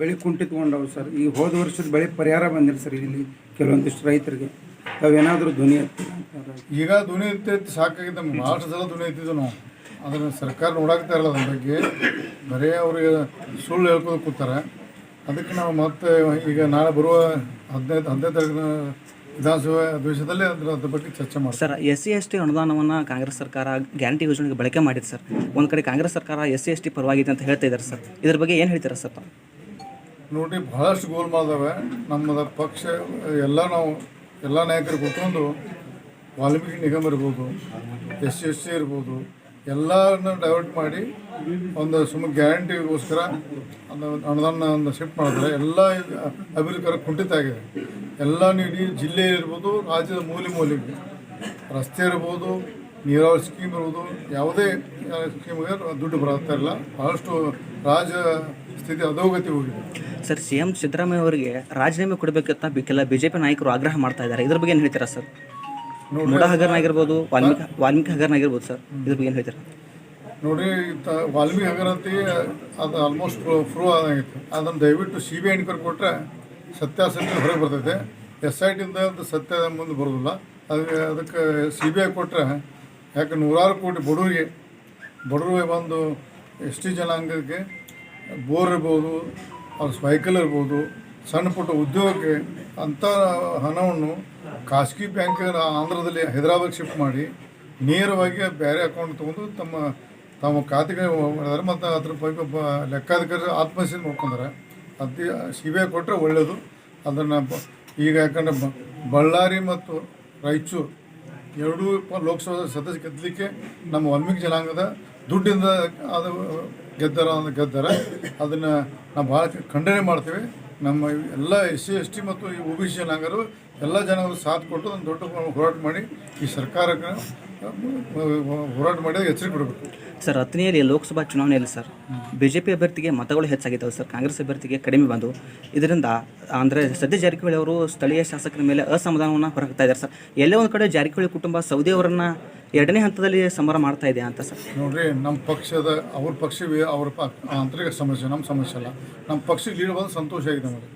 ಬೆಳೆ ಕುಂಠಿತಗೊಂಡವು ಸರ್. ಈ ಹೋದ ವರ್ಷದ ಬೆಳೆ ಪರಿಹಾರ ಬಂದಿಲ್ಲ ಸರ್ ಇಲ್ಲಿ ಕೆಲವೊಂದಿಷ್ಟು ರೈತರಿಗೆ. ತಾವೇನಾದರೂ ಧ್ವನಿ ಎತ್ತಿಲ್ಲ ಈಗ ಧ್ವನಿ ಎತ್ತೈತಿ ಸಾಕಾಗಿದ್ದ ನಮ್ಗೆ ಭಾಳಷ್ಟು ಸಲ ಧ್ವನಿ ಎತ್ತಿದ್ವು ನಾವು. ಅದನ್ನು ಸರ್ಕಾರ ನೋಡಾಕ್ತಾ ಇರಲ್ಲ ಅದ್ರ ಬಗ್ಗೆ. ಬರೀ ಅವ್ರಿಗೆ ಸುಳ್ಳು ಹೇಳ್ಕೊಂಡು ಕೂತಾರೆ. ಅದಕ್ಕೆ ನಾವು ಮತ್ತೆ ಈಗ ನಾಳೆ ಬರುವ ಹದಿನೈದು ಹದಿನೈದು ತಾರೀಕಿನ ವಿಧಾನಸಭೆ ಅಧಿವೇಶನದಲ್ಲಿ ಅದ್ರ ಅದ್ರ ಬಗ್ಗೆ ಚರ್ಚೆ ಮಾಡ್ತಾರೆ sir S C S T ಅನುದಾನವನ್ನು ಕಾಂಗ್ರೆಸ್ ಸರ್ಕಾರ ಗ್ಯಾರಂಟಿ ಯೋಜನೆಗೆ ಬಳಕೆ ಮಾಡಿದೆ ಸರ್. ಒಂದು ಕಡೆ ಕಾಂಗ್ರೆಸ್ ಸರ್ಕಾರ ಎಸ್ ಸಿ ಎಸ್ ಟಿ ಪರವಾಗಿದೆ ಅಂತ ಹೇಳ್ತಾ ಇದ್ದಾರೆ ಸರ್. ಇದ್ರ ಬಗ್ಗೆ ಏನು ಹೇಳ್ತೀರಾ ಸರ್ ತಾವು? ನೋಡಿ, ಬಹಳಷ್ಟು ಗೋಲ್ಮಾಲ್ದಾವೆ ನಮ್ಮದ ಪಕ್ಷ, ಎಲ್ಲ ನಾವು, ಎಲ್ಲ ನಾಯಕರು ಕೂತ್ಕೊಂಡು ವಾಲ್ಮೀಕಿ ನಿಗಮ ಇರ್ಬೋದು, ಎಸ್ ಸಿ ಎಸ್ ಸಿ ಇರ್ಬೋದು, ಎಲ್ಲರನ್ನ ಡೈವರ್ಟ್ ಮಾಡಿ ಒಂದು ಸುಮ್ಮ ಗ್ಯಾರಂಟಿಗೋಸ್ಕರ ಒಂದು ಅನುದಾನ ಶಿಫ್ಟ್ ಮಾಡಿದ್ರೆ ಎಲ್ಲ ಅಭಿವೃದ್ಧಿ ಕುಂಠಿತ ಆಗಿದೆ. ಎಲ್ಲ ಇಡೀ ಜಿಲ್ಲೆ ಇರ್ಬೋದು, ರಾಜ್ಯದ ಮೂಲೆ ಮೂಲೆಗೆ ರಸ್ತೆ ಇರ್ಬೋದು, ನೀರಾವರಿ ಸ್ಕೀಮ್ ಇರ್ಬೋದು, ಯಾವುದೇ ಸ್ಕೀಮ್ಗೆ ದುಡ್ಡು ಬರುತ್ತಾ ಇಲ್ಲ. ಬಹಳಷ್ಟು ರಾಜ ಸ್ಥಿತಿ ಅಧೋಗತಿ ಹೋಗಿದೆ. ಸರ್ ಸಿ ಎಂ ಸಿದ್ದರಾಮಯ್ಯ ಅವರಿಗೆ ರಾಜೀನಾಮೆ ಕೊಡಬೇಕಂತ ಅಂತ ಕೆಲ ಬಿ ಜೆ ಪಿ ನಾಯಕರು ಆಗ್ರಹ ಮಾಡ್ತಾ ಇದ್ದಾರೆ. ಇದ್ರ ಬಗ್ಗೆ ಏನು ಹೇಳ್ತೀರಾ ಸರ್? ಮುಡಾ ಹಗರಣ ಆಗಿರ್ಬೋದು ವಾಲ್ಮೀಕಿ ವಾಲ್ಮೀಕಿ ಹಗರಣ ಆಗಿರ್ಬೋದು ಸರ್. ಇದ್ರ ಬಗ್ಗೆ ಏನು ಹೇಳ್ತೀರಾ? ನೋಡಿ ವಾಲ್ಮೀಕಿ ಹಗರಣತಿ ಅದು ಆಲ್ಮೋಸ್ಟ್ ಪ್ರೂವ್ ಆದಂಗಿತ್ತು ಅದನ್ನು ದಯವಿಟ್ಟು ಸಿ ಬಿ ಐ ಎನ್ಕ್ವೈರಿ ಕೊಟ್ಟರೆ ಸತ್ಯಾಸತ್ಯ ಹೊರಗೆ ಬರ್ತೈತೆ. ಎಸ್ ಐ ಟಿಯಿಂದ ಅದು ಸತ್ಯ ಮುಂದೆ ಬರೋದಿಲ್ಲ. ಅದಕ್ಕೆ ಅದಕ್ಕೆ ಸಿ ಬಿ ಐ ಕೊಟ್ಟರೆ ಯಾಕೆ ನೂರಾರು ಕೋಟಿ ಬಡವರಿಗೆ ಬಡವರಿಗೆ ಬಂದು ಎಸ್ ಟಿ ಜನಾಂಗಕ್ಕೆ ಬೋರ್ ಇರ್ಬೋದು, ಅವ್ರ ಸೈಕಲ್ ಇರ್ಬೋದು, ಸಣ್ಣ ಪುಟ್ಟ ಉದ್ಯೋಗಕ್ಕೆ ಅಂಥ ಹಣವನ್ನು ಖಾಸಗಿ ಬ್ಯಾಂಕ್ ಆಂಧ್ರದಲ್ಲಿ ಹೈದರಾಬಾದ್ ಶಿಫ್ಟ್ ಮಾಡಿ ನೇರವಾಗಿ ಬೇರೆ ಅಕೌಂಟ್ ತೊಗೊಂಡು ತಮ್ಮ ತಮ್ಮ ಖಾತೆಗೆ ಮಾಡಿದಾರೆ ಮತ್ತು ಅದ್ರ ಬಗ್ಗೆ ಲೆಕ್ಕಾಧಿಕಾರಿ ಆತ್ಮಹತ್ಯೆ ಮಾಡ್ಕೊಂಡಾರೆ ಅದು ಸಿ ಬಿ ಐ ಕೊಟ್ಟರೆ ಒಳ್ಳೆಯದು ಅದನ್ನು ಈಗ ಯಾಕಂದರೆ ಬಳ್ಳಾರಿ ಮತ್ತು ರಾಯಚೂರು ಎರಡೂ ಲೋಕಸಭಾ ಸದಸ್ಯ ಗೆದ್ದಲಿಕ್ಕೆ ನಮ್ಮ ವಾಲ್ಮೀಕಿ ಜನಾಂಗದ ದುಡ್ಡಿಂದ ಅದು ಗೆದ್ದಾರ ಅಂತ ಗೆದ್ದಾರೆ. ಅದನ್ನು ನಾವು ಭಾಳ ಖಂಡನೆ ಮಾಡ್ತೀವಿ. ನಮ್ಮ ಎಲ್ಲ ಎಸ್ ಸಿ ಎಸ್ ಟಿ ಮತ್ತು ಈ ಒ ಬಿ ಸಿ ಜನಾಂಗರು ಎಲ್ಲ ಜನರು ಸಾಥ್ ಕೊಟ್ಟು ಒಂದು ದೊಡ್ಡ ಹೋರಾಟ ಮಾಡಿ ಈ ಸರ್ಕಾರಕ್ಕೆ ಹೋರಾಟ ಮಾಡಿ ಎಚ್ಚರಿಕೆ ಕೊಡಬೇಕು. ಸರ್ ಹತ್ತನೆಯಲ್ಲಿ ಲೋಕಸಭಾ ಚುನಾವಣೆಯಲ್ಲಿ ಸರ್ ಬಿ ಜೆ ಪಿ ಅಭ್ಯರ್ಥಿಗೆ ಮತಗಳು ಹೆಚ್ಚಾಗಿದ್ದಾವೆ ಸರ್ ಕಾಂಗ್ರೆಸ್ ಅಭ್ಯರ್ಥಿಗೆ ಕಡಿಮೆ ಬಂದು ಇದರಿಂದ ಅಂದರೆ ಸದ್ಯ ಜಾರಕಿಹೊಳಿ ಅವರು ಸ್ಥಳೀಯ ಶಾಸಕರ ಮೇಲೆ ಅಸಮಾಧಾನವನ್ನು ಹೊರಹಾಕ್ತಾ ಇದ್ದಾರೆ ಸರ್. ಎಲ್ಲೇ ಒಂದು ಕಡೆ ಜಾರಕಿಹೊಳಿ ಕುಟುಂಬ ಸೌದಿ ಅವರನ್ನು ಎರಡನೇ ಹಂತದಲ್ಲಿ ಸಮರ ಮಾಡ್ತಾ ಇದೆ ಅಂತ ಸರ್. ನೋಡ್ರಿ ನಮ್ಮ ಪಕ್ಷದ ಅವ್ರ ಪಕ್ಷವೇ ಅವ್ರ ಆಂತರಿಕ ಸಮಸ್ಯೆ ನಮ್ಮ ಸಮಸ್ಯೆ ಅಲ್ಲ. ನಮ್ಮ ಪಕ್ಷಕ್ಕೆ ಲೀಡ್ ಬಂದು ಸಂತೋಷ ಆಗಿದೆ ನಮಗೆ.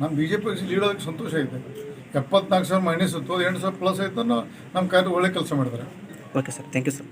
ನಮ್ಮ ಬಿ ಜೆ ಪಿ ಪಕ್ಷ ಲೀಡ್ ಆಗೋಕ್ಕೆ ಸಂತೋಷ ಆಗಿದೆ. ಎಪ್ಪತ್ನಾಲ್ಕು ಸಾವಿರ ಮೈನಸ್ ಇತ್ತು ಎಂಟು ಸಾವಿರ ಪ್ಲಸ್ ಆಯ್ತು ನಮ್ಮ ಕಾರ್ಯ ಒಳ್ಳೆ ಕೆಲಸ ಮಾಡಿದ್ದಾರೆ. Okay sir thank you sir